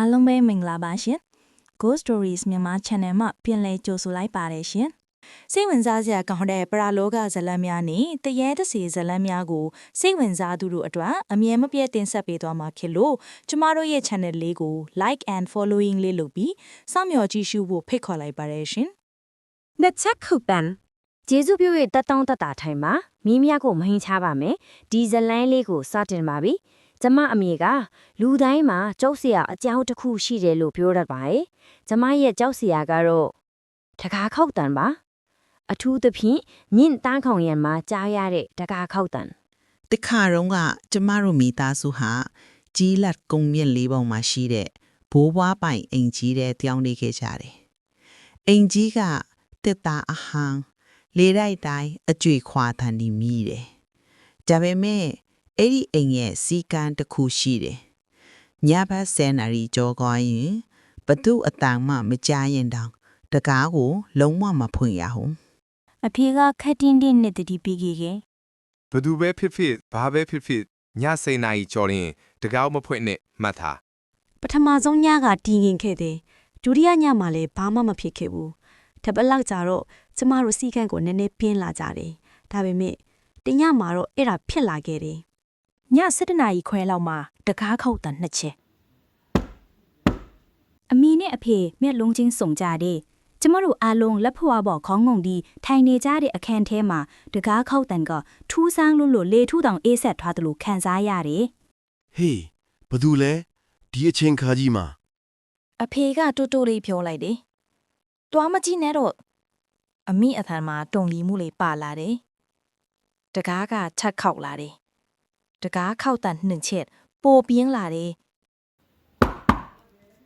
အားလုံးပဲမင်္ဂလာပါရှင် Ghost Stories မြန်မာ Channel မှာပြန်လည်ကြိုဆိုလိုက်ပါတယ်ရှင်စိတ်ဝင်စားစရာကောင်းတဲ့ပရာလောကဇာတ်လမ်းများနဲ့တရေတစီဇာတ်လမ်းများကိုစိတ်ဝင်စားသူတို့အတွက်အမြဲမပြတ်တင်ဆက်ပေးသွားမှာဖြစ်လို့ကျမတို့ရဲ့ channel လေးကို like and following လေးလုပ်ပြီးစောင့်မျှော်ကြည့်ရှုဖို့ဖိတ်ခေါ်လိုက်ပါတယ်ရှင်နှစ်ချက်ခုပန်ကျေးဇူးပြု၍တက်တောင်းတက်တာထိုင်မှာမိမကိုမဟင်းချပါမယ်ဒီဇလန်းလေးကိုစတင်ပါပြီ ကျမအမေကလူတိုင်းမှာကြောက်စရာအကြောင်းတစ်ခုရှိတယ်လို့ပြောတတ်ပါတယ်ကျမရဲ့ကြောက်စရာကတော့တကားခောက်တန်ပါအထူးသဖြင့်မြင့်တန်းခေါင်ရံမှာကြားရတဲ့တကားခောက်တန်တခါတော့ကကျမတို့မိသားစုဟာကြီးလက်ကုံမြင့်လေးပုံမှာရှိတဲ့ဘိုးဘွားပိုင်အိမ်ကြီးတဲ့တောင်းနေခဲ့ကြတယ်။အိမ်ကြီးကတက်တာအဟံလေးလိုက်တိုင်းအကျွေခွာထန်နေမိတယ်။ဒါပေမဲ့ အဲ့ဒီအိမ်ရဲ့စီကံတစ်ခုရှိတယ်။ညဘက်ဆယ်နာရီကျော်သွားရင်ဘသူအတန်မှမကြားရင်တောင်တကားကို လုံးဝမဖွင့်ရဘူး။အဖေကခက်တင်းတင်းနဲ့တတိပြီးခဲ့ခဲ့ဘသူပဲဖြစ်ဖြစ်ဘာပဲဖြစ်ဖြစ်ညစိန်နာရီကြော်ရင်တကောက်မဖွင့်နဲ့မှတ်ထားပထမဆုံးညကတည်ငင်ခဲ့တယ်ဒုတိယညမှာလည်းဘာမှမဖြစ်ခဲ့ဘူးတပတ်လောက်ကြာတော့ကျမတို့စီကန်းကိုနည်းနည်းပြင်းလာကြတယ်ဒါပေမဲ့တညမှာတော့အဲ့ဒါဖြစ်လာခဲ့တယ် ည7နာရီခွဲလောက်မှာတကားခောက်တန်နှစ်ချက်အမီနဲ့အဖေမျက်လုံးချင်းစုံကြတဲ့ကျမတို့အားလုံးလက်ဖွာပေါ်ခေါင်းငုံဒီထိုင်နေကြတဲ့အခန်းထဲမှာတကားခောက်တန်ကထူးဆန်းလို့လို့လေထူးတောင်အေးဆက်ထွားတယ်လို့ခံစားရတယ်ဟေးဘသူလဲဒီအချိန်ခါကြီးမှာအဖေကတူတူလေးပြောလိုက်တယ်။တွားမကြည့်နဲ့တော့အမိအသံမှာတုံလီမှုလေးပါလာတယ်။တကားကချက်ခောက်လာတယ်။ တကားခောက်တန်နှင်ချက်ပိုပြင်းလာတယ်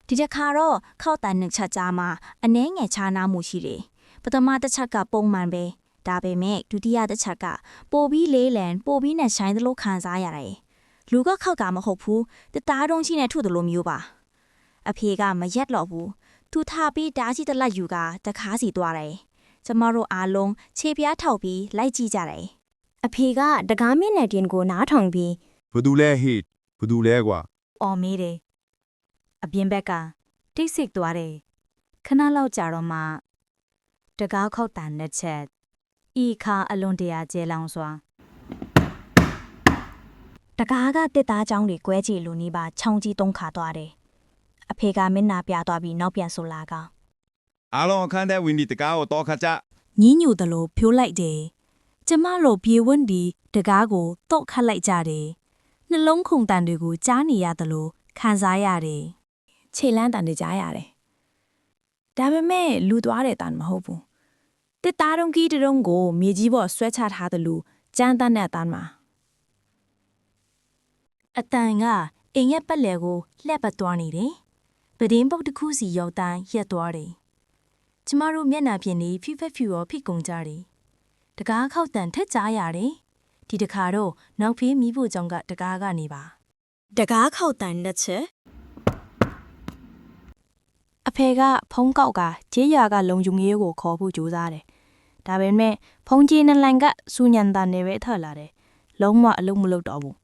ဒီတစ်ခါတော့ခောက်တန်နှစ်ချက်ကြားမှာအနှဲငယ်ခြားနားမှုရှိတယ်ပထမတစ်ချက်ကပုံမှန်ပဲဒါပေမဲ့ဒုတိယတစ်ချက်ကပိုပြီးလေးလံပိုပြီးနဲ့ဆိုင်သလိုခံစားရတယ်လူကခောက်ကမဟုတ်ဘူးတသားတုံးရှိနေထုတယ်လို့မျိုးပါအဖေကမရက်တော့ဘူးသူထားပြီးဓာကြီးတစ်လက်ယူကတကားစီသွားတယ်ကျမတို့အားလုံးခြေပြားထောက်ပြီးလိုက်ကြည့်ကြတယ် အဖေကတကားမင်းနဲ့တင်ကိုနားထောင်ပြီးဘသူလဲဟိတ်ဘသူလဲကွာ။အော်မေးတယ်။အပြင်ဘက်ကတိတ်ဆိတ်သွားတယ်။ခဏလောက်ကြာတော့မှတကားခောက်တန်နဲ့ချက်ဤခါအလွန်တရာကျဲလောင်စွာတကားကတစ်သားချောင်းတွေကွဲချီလူနီးပါခြောင်းကြီးသုံးခါသွားတယ်။အဖေကမျက်နှာပြသွားပြီးနောက်ပြန်ဆိုလာကအားလုံးအခန်းထဲဝင်ဒီတကားကိုတော့ခတ်ကြညင်းညူသလိုဖြိုးလိုက်တယ်။ ကျမတို့ပြေဝန်းဒီတကားကိုတော့ခတ်လိုက်ကြတယ်။နှလုံးခုန်တန်တွေကိုကြားနေရသလိုခံစားရတယ်။ခြေလန်းတန်တွေကြားရတယ်။ဒါပေမဲ့လူသွားတဲ့တန်မဟုတ်ဘူး။တစ်သားတုံးကြီးတုံးကိုမြေကြီးပေါ်ဆွဲချထားသလိုကြမ်းတမ်းတဲ့တန်မှာအတန်ကအိမ်ရဲ့ပတ်လည်ကိုလှက်ပတ်သွားနေတယ်။ပဒင်းပုတ်တစ်ခုစီရောက်တိုင်းရက်သွားတယ်။ကျမတို့မျက်နှာပြင်လေးဖိဖက်ဖြူရောဖိကုန်ကြတယ်။ တကားခောက်တန်ထက်ကြားရတယ်။ဒီတခါတော့နောက်ဖေးမိဖို့ကြောင့်ကတကားကနေပါတကားခောက်တန်နှစ်ချက်။အဖေကဖုံးကောက်ကဂျေးရွာကလုံဂျုံရေးကိုခေါ်ဖို့ကြိုးစားတယ်။ဒါပေမဲ့ဖုံးကြီးနလန်ကစူညံတန်နေပဲထွက်လာတယ်။လုံးဝအလုံးမလုပ်တော့ဘူး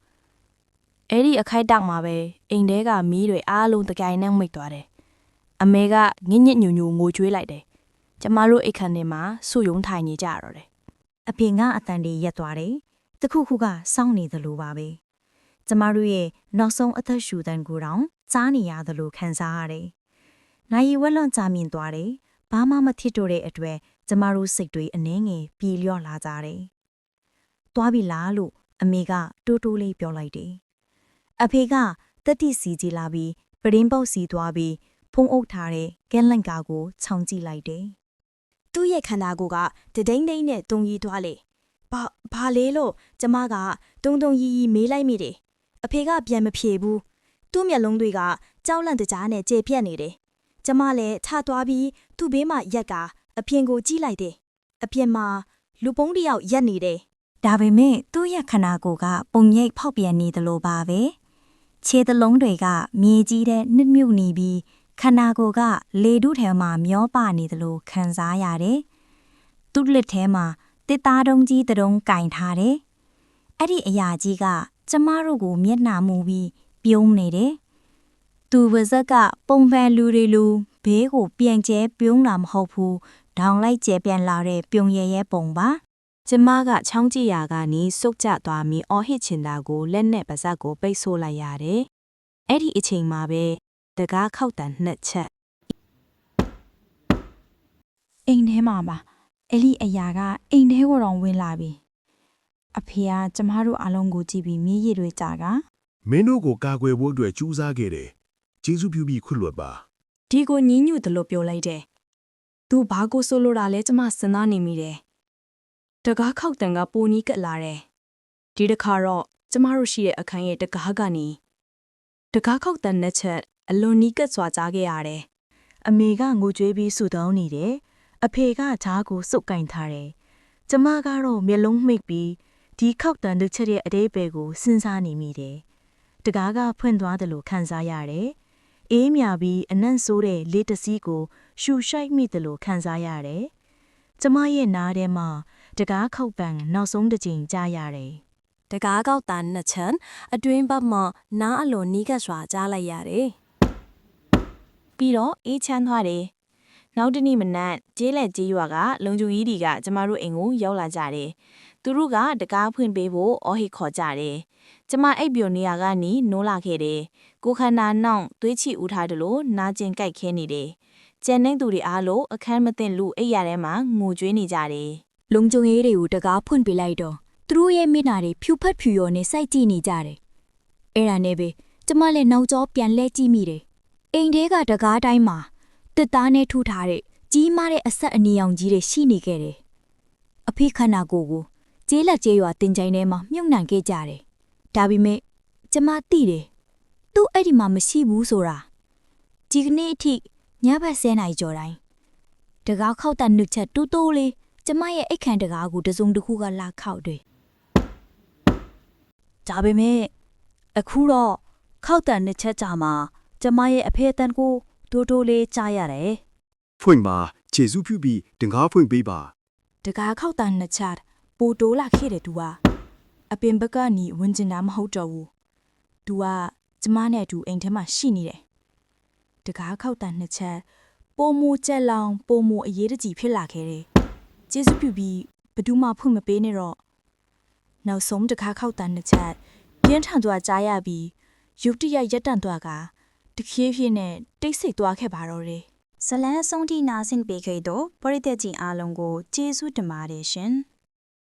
။အဲ့ဒီအခိုက်တောက်မှာပဲအိမ်ထဲကမီးတွေအားလုံးတကြိုင်နဲ့မိတ်သွားတယ်။အမေကငညစ်ညူညူငိုကြွေးလိုက်တယ်။ကျမတို့အိတ်ခမ်းထဲမှာဆူယုံထိုင်နေကြရတော့တယ် အဖေကအတန်တွေရက်သွားတယ်။တခုခုကစောင့်နေသလိုပါပဲ။ကျမတို့ရဲ့နောက်ဆုံးအသက်ရှူတန်ကိုတောင်ကြားနေရသလိုခံစားရတယ်။နိုင်ရီဝက်လွန်ကြာမြင့်သွားတယ်။ဘာမှမဖြစ်တော့တဲ့အတွက်ကျမတို့စိတ်တွေအနှဲငယ်ပြေလျော့လာကြတယ်။သွားပြီလားလို့အမေကတိုးတိုးလေးပြောလိုက်တယ်။အဖေကတက်တိစီကြည့်လာပြီးပရင်းပုတ်စီသွားပြီးဖုံးအုပ်ထားတဲ့ကဲလန့်ကာကိုခြောင်ကြည့်လိုက်တယ်။ သူ့ရဲ့ခန္ဓာကိုယ်ကတဒိမ့်ဒိမ့်နဲ့တုံကြီးသွားလေဘာဘာလဲလို့ကျမကတုံတုံရီရီမေးလိုက်မိတယ်အဖေကပြန်မဖြေဘူးသူ့မျက်လုံးတွေကကြောက်လန့်တကြားနဲ့ကျေပြက်နေတယ်ကျမလည်းထသွားပြီးသူ့ဘေးမှာရက်ကအပြင်ကိုကြည့်လိုက်တယ်အပြင်မှာလူပုံးတစ်ယောက်ရက်နေတယ်ဒါပေမဲ့သူ့ရဲ့ခန္ဓာကိုယ်ကပုံရိပ်ဖောက်ပြန်နေသလိုပါပဲခြေသလုံးတွေကမြေကြီးတဲ့နှစ်မြုပ်နေပြီး ခန္ဓာကိုယ်ကလေတုထဲမှာမျောပါနေသလိုခံစားရတယ်သူ့လက်ထဲမှာတစ်သားတုံးကြီးတစ်တုံးကင်ထားတယ်အဲ့ဒီအရာကြီးကကျမတို့ကိုမျက်နှာမူပြီးပြုံးနေတယ်သူပါဇက်ကပုံဖန်လူတွေလူဘေးကိုပြန်ကျဲပြုံးတာမဟုတ်ဘူးဒေါင်လိုက်ကျဲပြန်လာတဲ့ပြုံရဲရဲပုံပါကျမကချောင်းကြည့်ရာကနေစုတ်ကျသွားပြီးအော်ဟစ်ချင်တာကိုလက်နဲ့ပါဇက်ကိုပိတ်ဆို့လိုက်ရတယ်။အဲ့ဒီအချိန်မှာပဲ တကားခောက်တန်နှစ်ချက်အိမ်ထဲမှာပါအဲ့ဒီအရာကအိမ်ထဲကိုတော့ဝင်လာပြီအဖေကကျမတို့အားလုံးကိုကြည့်ပြီးမြေးရည်တွေကြာကမင်းတို့ကိုကာကွယ်ဖို့အတွက်ကြိုးစားခဲ့တယ်ကျေးဇူးပြုပြီးခွင့်လွှတ်ပါဒီကိုညင်းညူတယ်လို့ပြောလိုက်တယ်။ "तू ဘာကိုဆိုလိုတာလဲကျမစဉ်းစားနေမိတယ်။တကားခောက်တန်ကပိုနီးကပ်လာတယ်။ဒီတစ်ခါတော့ကျမတို့ရှိတဲ့အခန်းရဲ့တကားကနေတကားခောက်တန်နှစ်ချက် အလွန်နီးကပ်စွာကြားခဲ့ရတယ်။အမေကငိုကြွေးပြီးဆူတောင်းနေတယ်အဖေကဈားကိုစုပ်ကင်ထားတယ်ကျမကတော့မျက်လုံးမှိတ်ပြီးဒီခောက်တန်တစ်ချက်ရဲ့အသေးပဲကိုစဉ်းစားနေမိတယ်တကားကဖွင့်သွားတယ်လို့ခံစားရတယ်အေးမြပြီးအနံ့ဆိုးတဲ့လေးတစည်းကိုရှူရှိုက်မိတယ်လို့ခံစားရတယ်ကျမရဲ့နားထဲမှာတကားခောက်ပန်နောက်ဆုံးတစ်ချိန်ကြားရတယ်တကားကောက်တန်နှစ်ချက်အတွင်းဘက်မှနားအလွန်နီးကပ်စွာကြားလိုက်ရတယ်။ ပြီးတော့အေးချမ်းသွားတယ်။နောက်တစ်နေ့မနက်ကျေးလက်ကျေးရွာကလုံချုံကြီးတွေကကျမတို့အိမ်ကိုရောက်လာကြတယ်။သူတို့ကတကားဖွင့်ပေးဖို့အော်ဟစ်ခေါ်ကြတယ်။ကျမအိပ်ပျော်နေရကနေနိုးလာခဲ့တယ်။ကိုယ်ခန္ဓာနှောင့်သွေးချီဦးထားတယ်လို့နာကျင်ကြိုက်ခဲနေတယ်။ကျန်တဲ့သူတွေအားလို့အခန်းမသိလူအိပ်ရထဲမှာငိုကြွေးနေကြတယ်။လုံကြုံရေးတွေကိုတကားဖွင့်ပေးလိုက်တော့သူတို့ရဲ့မျက်နှာတွေဖြူဖက်ဖြူရော်နဲ့စိုက်ကြည့်နေကြတယ်။အဲ့ဒါနဲ့ပဲကျမလည်းနောက်ကျောပြန်လဲကြည့်မိတယ်။ အိမ်ထဲကတကားတိုင်းမှာတစ်သားနဲ့ထူထားတဲ့ကြီးမားတဲ့အဆက်အနီရောင်ကြီးတွေရှိနေခဲ့တယ်။အဖေခန္ဓာကိုယ်ကိုကျေးလက်ကျေးရွာတင်ကြိုင်ထဲမှာမြုပ်နှံခဲ့ကြတယ်။ဒါပေမဲ့ကျမသိတယ်။သူ့အဲ့ဒီမှာမရှိဘူးဆိုတာ။ဒီကနေ့အထိညဘက်10နာရီကျော်တိုင်းတကားခောက်တဲ့နှုတ်ချက်တူးတိုးလေးကျမရဲ့အိတ်ခမ်းတကားကိုတစုံတစ်ခုကလာခောက်တယ်ဒါပေမဲ့အခုတော့ခောက်တန်နှစ်ချက်ကြာမှာ ကျမရဲ့အဖေအတန်ကိုတိုးတိုးလေးကြားရတယ်ဖွင့်ပါကျေးဇူးပြုပြီးတကားဖွင့်ပေးပါတကားခောက်တန်နှစ်ချက်ပိုတိုးလာခဲ့တယ်သူကအပင်ဘက်ကနေဝင်ကျင်တာမဟုတ်တော့ဘူးသူကကျမနဲ့အတူအိမ်ထဲမှာရှိနေတယ်တကားခောက်တန်နှစ်ချက်ပိုမိုကြက်လောင်ပိုမိုအရေးတကြီးဖြစ်လာခဲ့တယ်ကျေးဇူးပြုပြီးဘယ်သူမှဖွင့်မပေးနဲ့တော့နောက်ဆုံးတကားခောက်တန်နှစ်ချက်ပြင်းထန်သွားကြားရပြီးရုတ်တရက်ရက်တန့်သွားက တခင်းဖြင်းနဲ့တိတ်ဆိတ်သွားခဲ့ပါတော့တယ်ဇလန်းအဆုံးထိနာဆင်ပေးခဲ့တော့ပရိသတ်ကြီးအားလုံးကိုကျေးဇူးတင်ပါတယ်ရှင်